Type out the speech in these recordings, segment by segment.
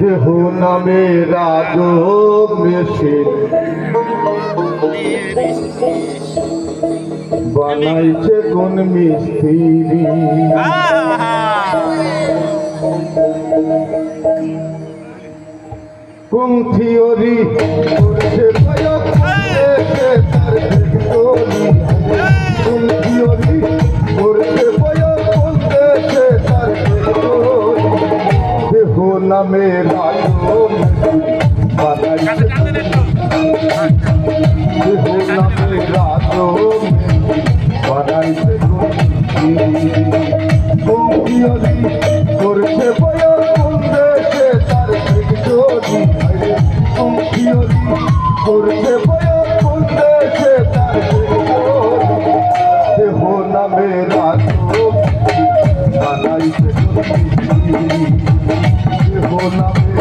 দেহ নামে রাজ মেশে। বানাইছে কোন মিস্ত্রি। কোন থিওরি করছে করছে তার ভিক্টোরি করছে করছে তার করছে করছে তার দেহ নামে রাজ বানাইছে দেহ নামে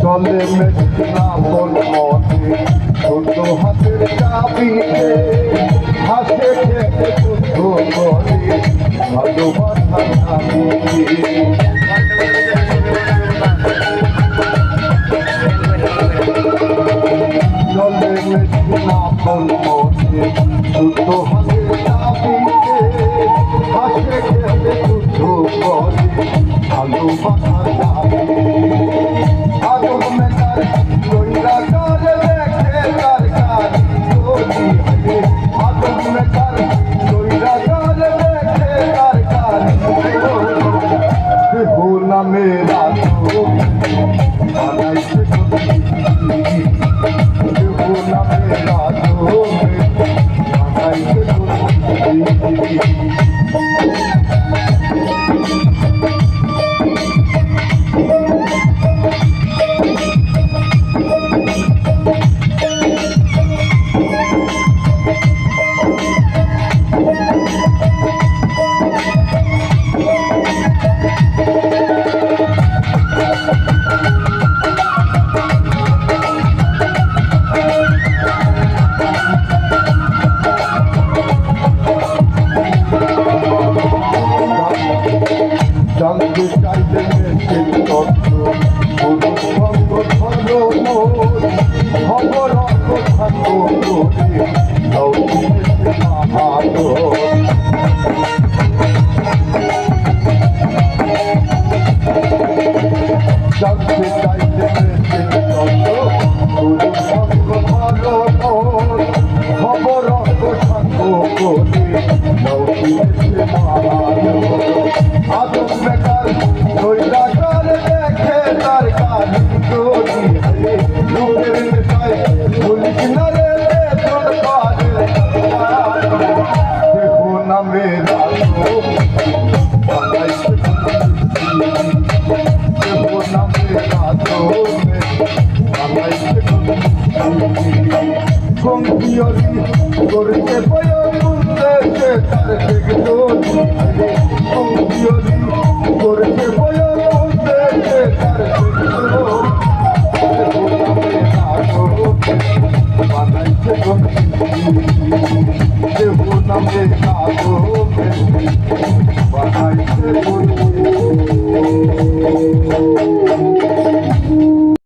চলে মেঘনা বল মনে ছোট হাতের চাবিতে হাসে খেতে শুদ্ধ করে ভালোবাসা ভালোবাসা নামিয়ে Oh. oh, oh. পিয়রি করতে পয়ো দেশে তার থেকে চোরি হয়ে কোন পিয়রি করতে পয়ো দেশে তার থেকে চোরি বানাইছে দেহ নামে কাজো বানাইছে